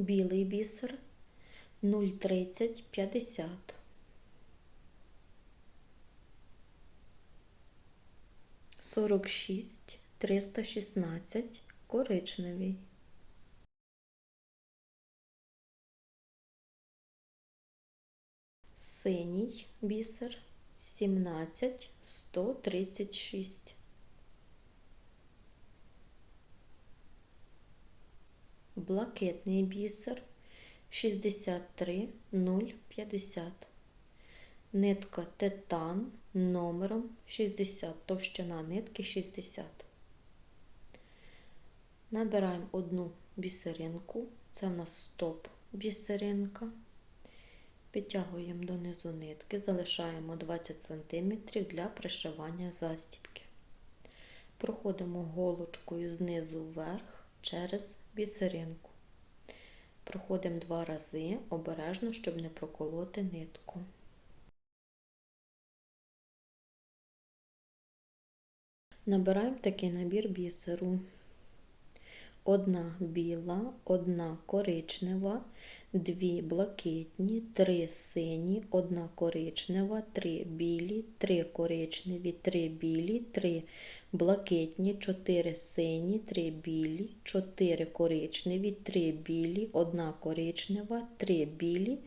білий бісер 030 50. Сорок шість триста шістнадцять коричневий. Синій бісер сімнадцять сто тридцять шість. Блакитний бісер 63 050. Нитка титан номером 60. Товщина нитки 60. Набираємо одну бісеринку. Це в нас стоп бісеринка. Підтягуємо донизу нитки, залишаємо 20 см для пришивання застібки. Проходимо голочкою знизу вверх через бісеринку. Проходимо два рази обережно, щоб не проколоти нитку. Набираємо такий набір бісеру. Одна біла, одна коричнева, дві блакитні, три сині, одна коричнева, три білі, три коричневі, три білі, три блакитні, чотири сині, три білі, чотири коричневі, три білі, одна коричнева, три білі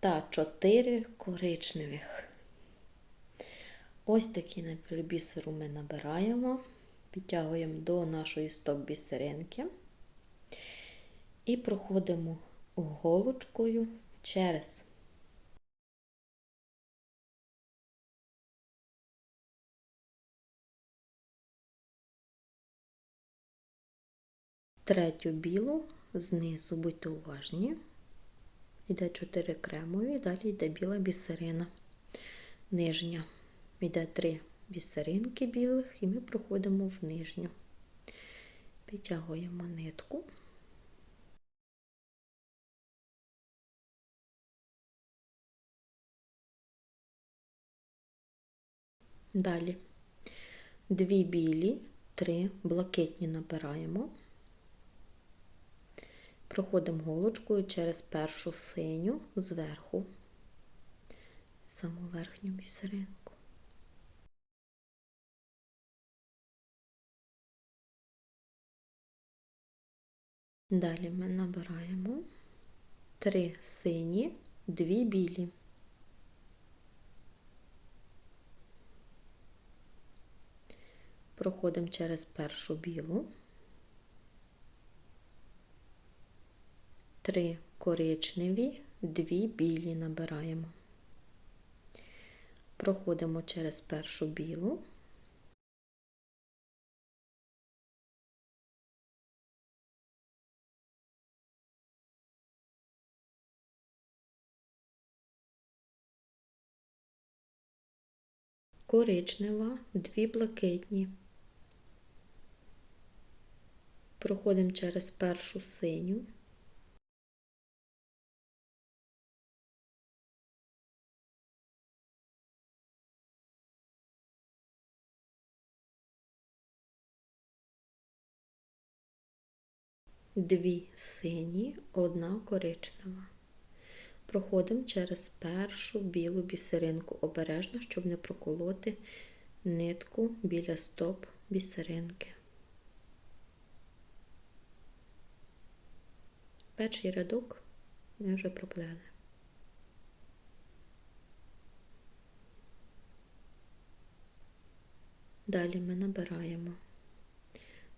та чотири коричневих. Ось такий набір бісеру ми набираємо підтягуємо до нашої стоп-бісеринки і проходимо голочкою через третю білу знизу, будьте уважні. Йде 4 кремові, далі йде біла бісерина нижня. Йде 3 бісеринки білих, і ми проходимо в нижню, підтягуємо нитку. Далі дві білі, три блакитні набираємо, проходимо голочкою через першу синю зверху, саму верхню бісеринку. Далі ми набираємо три сині, дві білі. Проходимо через першу білу, три коричневі, дві білі набираємо. Проходимо через першу білу. Коричнева, дві блакитні. Проходимо через першу синю. Дві сині, одна коричнева. Проходимо через першу білу бісеринку обережно, щоб не проколоти нитку біля стоп бісеринки. Перший рядок ми вже проплели. Далі ми набираємо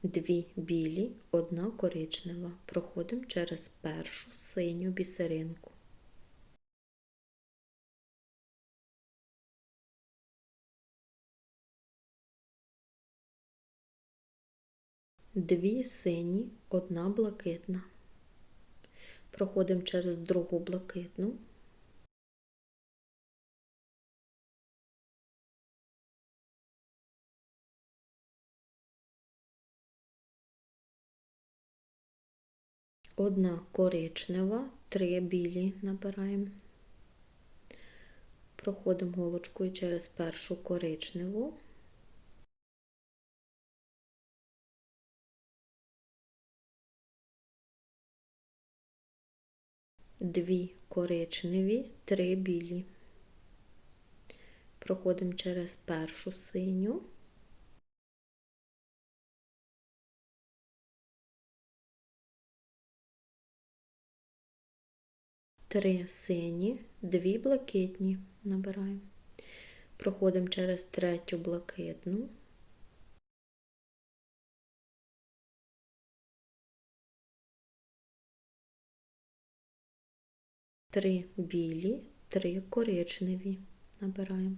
дві білі, одна коричнева. Проходимо через першу синю бісеринку. Дві сині, одна блакитна. Проходимо через другу блакитну. Одна коричнева, три білі набираємо. Проходимо голочкою через першу коричневу. Дві коричневі, три білі. Проходимо через першу синю. Три сині, дві блакитні набираємо. Проходимо через третю блакитну. Три білі, три коричневі набираємо.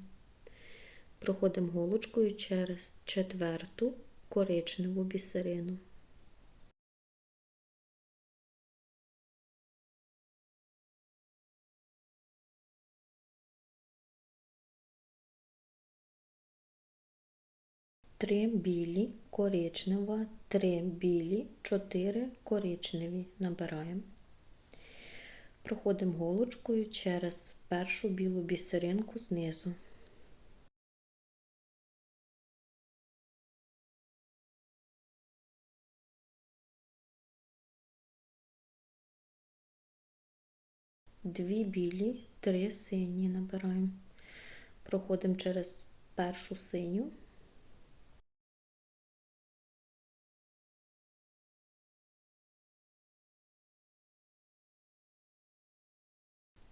Проходимо голочкою через четверту коричневу бісерину. Три білі, коричнева, три білі, чотири коричневі набираємо. Проходимо голочкою через першу білу бісеринку знизу. Дві білі, три сині набираємо. Проходимо через першу синю.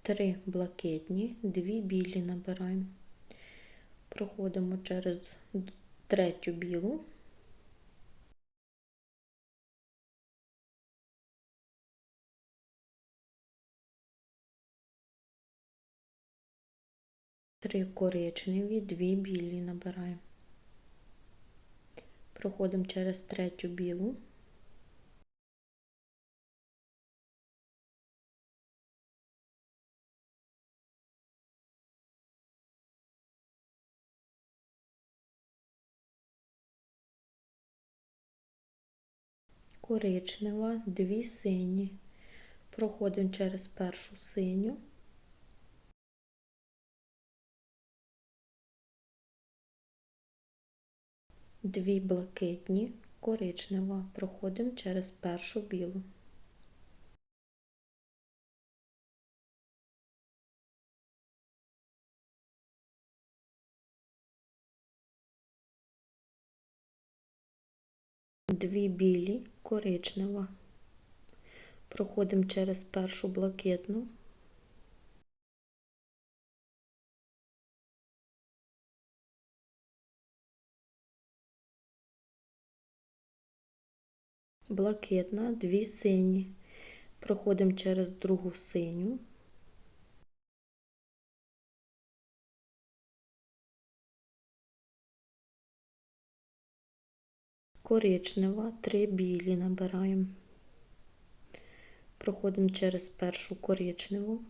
Три блакитні, дві білі набираємо. Проходимо через третю білу. Три коричневі, дві білі набираємо. Проходимо через третю білу. Коричнева, дві сині. Проходимо через першу синю. Дві блакитні, коричнева. Проходимо через першу білу. Дві білі, коричнева. Проходимо через першу блакитну. Блакитна, дві сині. Проходимо через другу синю. Коричнева, три білі набираємо. Проходимо через першу коричневу.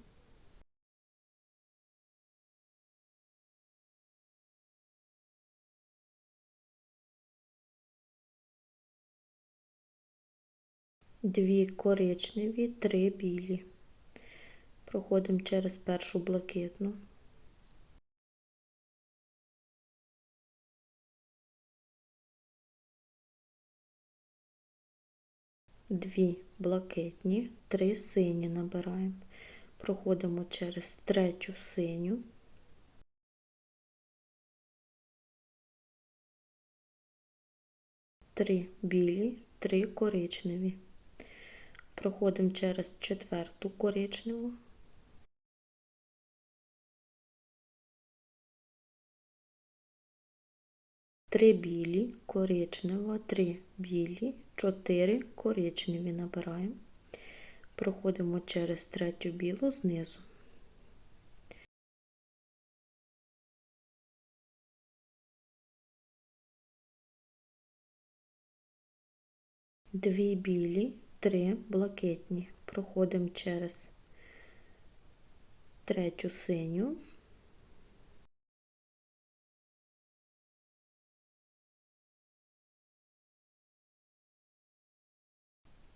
Дві коричневі, три білі. Проходимо через першу блакитну. Дві блакитні, три сині набираємо. Проходимо через третю синю. Три білі, три коричневі. Проходимо через четверту коричневу. Три білі, коричнева, три білі, чотири коричневі набираємо. Проходимо через третю білу знизу. Дві білі, три блакитні. Проходимо через третю синю.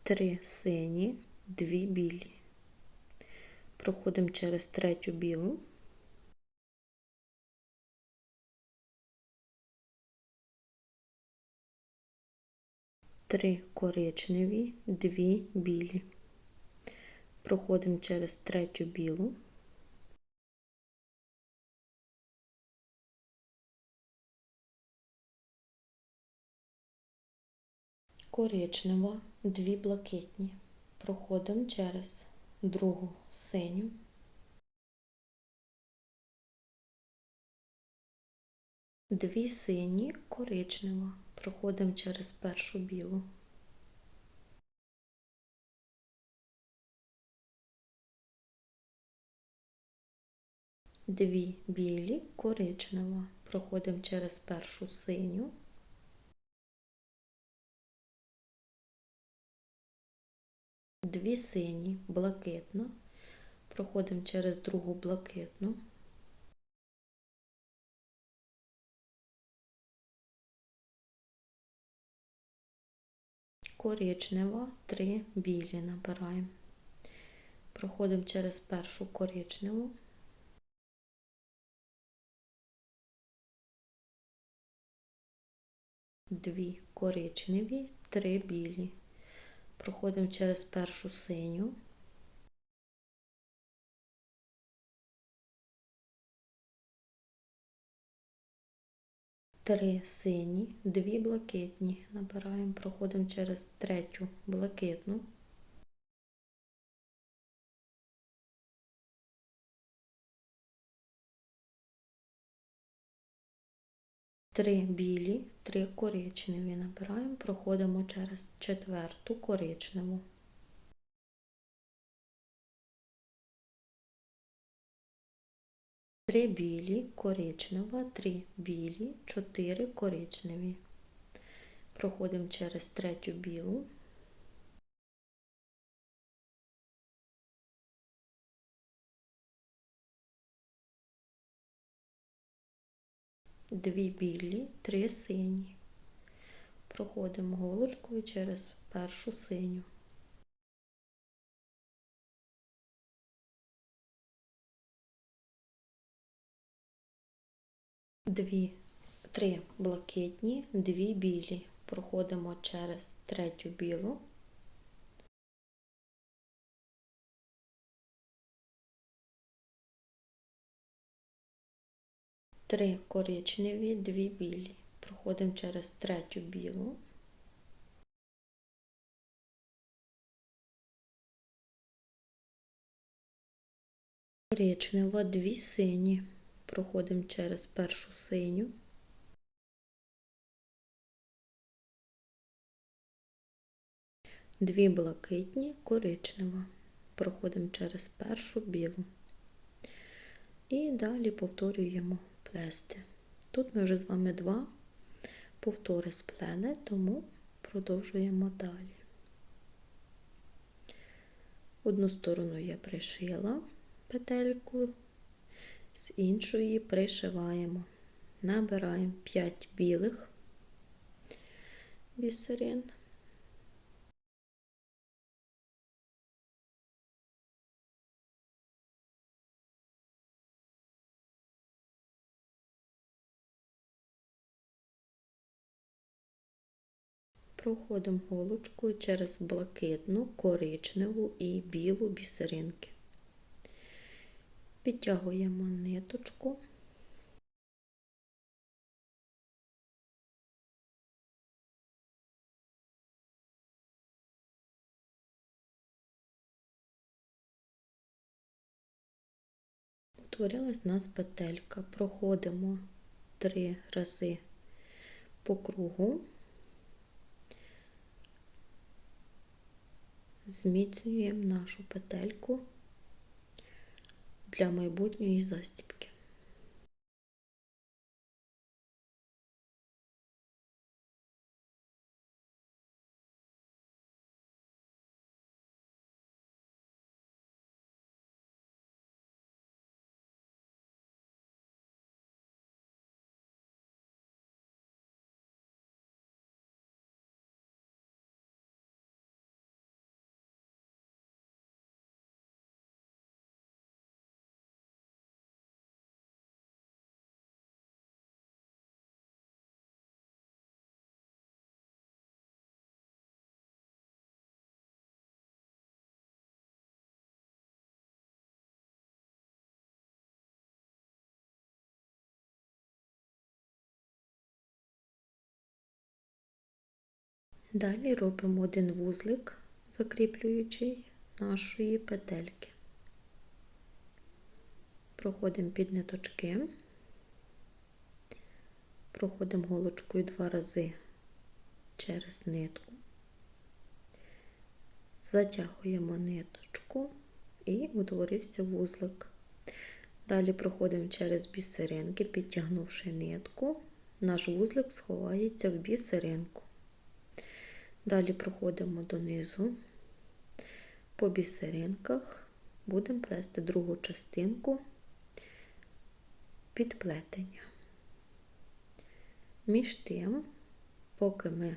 Три сині, дві білі. Проходимо через третю білу. Три коричневі, дві білі. проходимо через третю білу, коричнева, дві блакитні. Проходимо через другу синю, дві сині, коричнева. Проходимо через першу білу. Дві білі, коричнева. Проходимо через першу синю. Дві сині, блакитна. Проходимо через другу блакитну. Коричнева, три білі набираємо. Проходимо через першу коричневу. Дві коричневі, три білі. Проходимо через першу синю. Три сині, дві блакитні. Набираємо, проходимо через третю блакитну. Три білі, три коричневі набираємо, проходимо через четверту коричневу. Три білі, коричнева, три білі, чотири коричневі. Проходимо через третю білу. Дві білі, три сині. Проходимо голочкою через першу синю. Дві, три блакитні, дві білі. Проходимо через третю білу. Три коричневі, дві білі. Проходимо через третю білу. Коричнева, дві сині. Проходимо через першу синю. Дві блакитні, коричнева. Проходимо через першу білу. І далі повторюємо плести. Тут ми вже з вами два повтори сплели, тому продовжуємо далі. Одну сторону я пришила петельку, з іншої пришиваємо, набираємо 5 білих бісерин. Проходимо голочкою через блакитну, коричневу і білу бісеринки. Підтягуємо ниточку. Утворилась у нас петелька. Проходимо три рази по кругу. Зміцнюємо нашу петельку для майбутньої застібки. Далі робимо один вузлик, закріплюючий нашої петельки. Проходимо під ниточки, проходимо голочкою два рази через нитку, затягуємо ниточку і утворився вузлик. Далі проходимо через бісеринки, підтягнувши нитку, наш вузлик сховається в бісеринку. Далі проходимо донизу, по бісеринках будемо плести другу частинку підплетення. Між тим, поки ми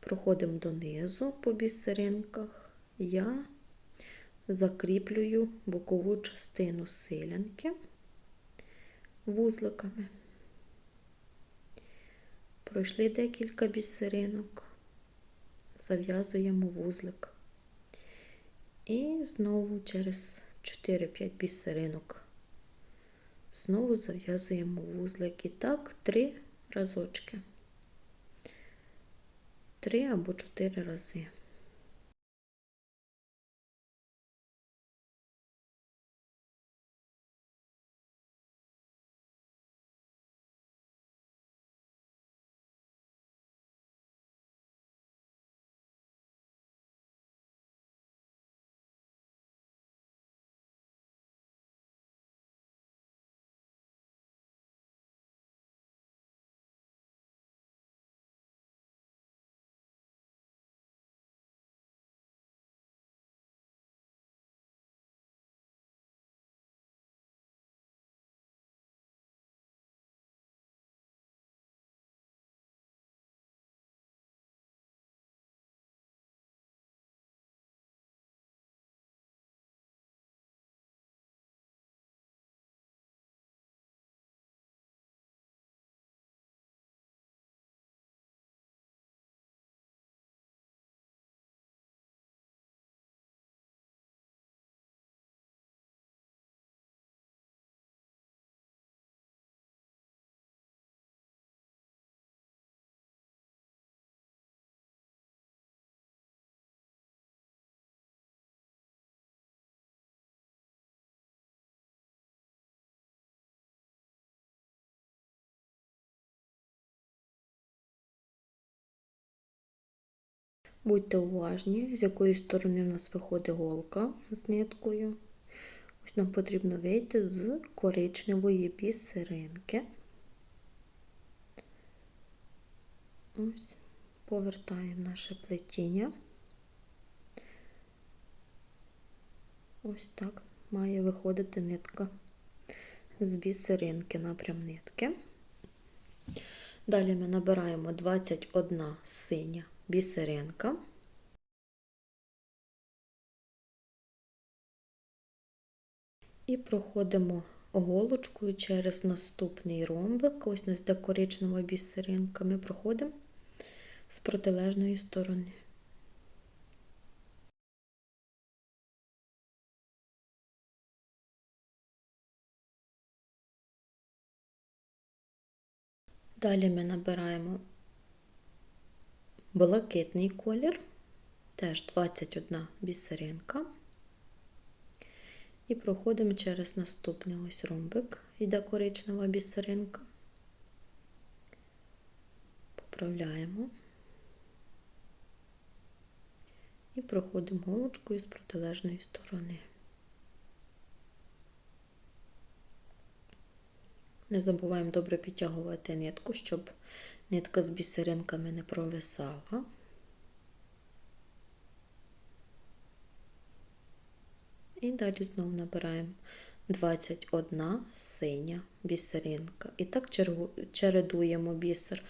проходимо донизу по бісеринках, я закріплюю бокову частину силянки вузликами. Пройшли декілька бісеринок, зав'язуємо вузлик. І знову через 4-5 бісеринок знову зав'язуємо вузлик. І так три разочки. Три або чотири рази. Будьте уважні, з якої сторони у нас виходить голка з ниткою. Ось нам потрібно вийти з коричневої бісеринки. Ось, повертаємо наше плетіння. Ось так має виходити нитка з бісеринки напрям нитки. Далі ми набираємо 21 синя бісеринка. І проходимо голочкою через наступний ромбик, ось нас де коричнева бісеринка, ми проходимо з протилежної сторони. Далі ми набираємо блакитний колір, теж 21 бісеринка. І проходимо через наступний ось ромбик, йде коричнева бісеринка. Поправляємо і проходимо голочкою з протилежної сторони. Не забуваємо добре підтягувати нитку, щоб нитка з бісеринками не провисала. І далі знову набираємо 21 синя бісеринка. І так чередуємо бісер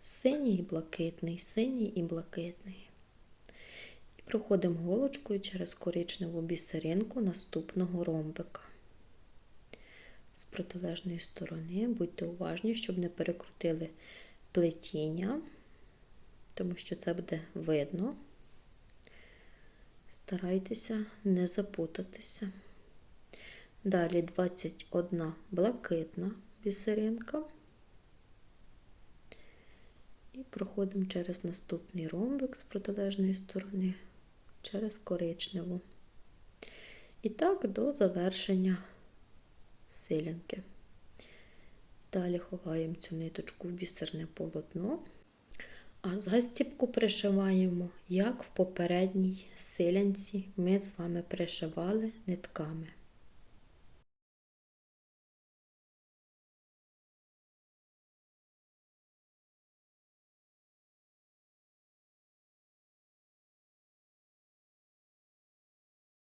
синій і блакитний, синій і блакитний. І проходимо голочкою через коричневу бісеринку наступного ромбика з протилежної сторони. Будьте уважні, щоб не перекрутили плетіння, тому що це буде видно. Старайтеся не запутатися. Далі 21 блакитна бісеринка. І проходимо через наступний ромбик з протилежної сторони, через коричневу. І так до завершення силянки. Далі ховаємо цю ниточку в бісерне полотно, а застібку пришиваємо, як в попередній силянці ми з вами пришивали нитками.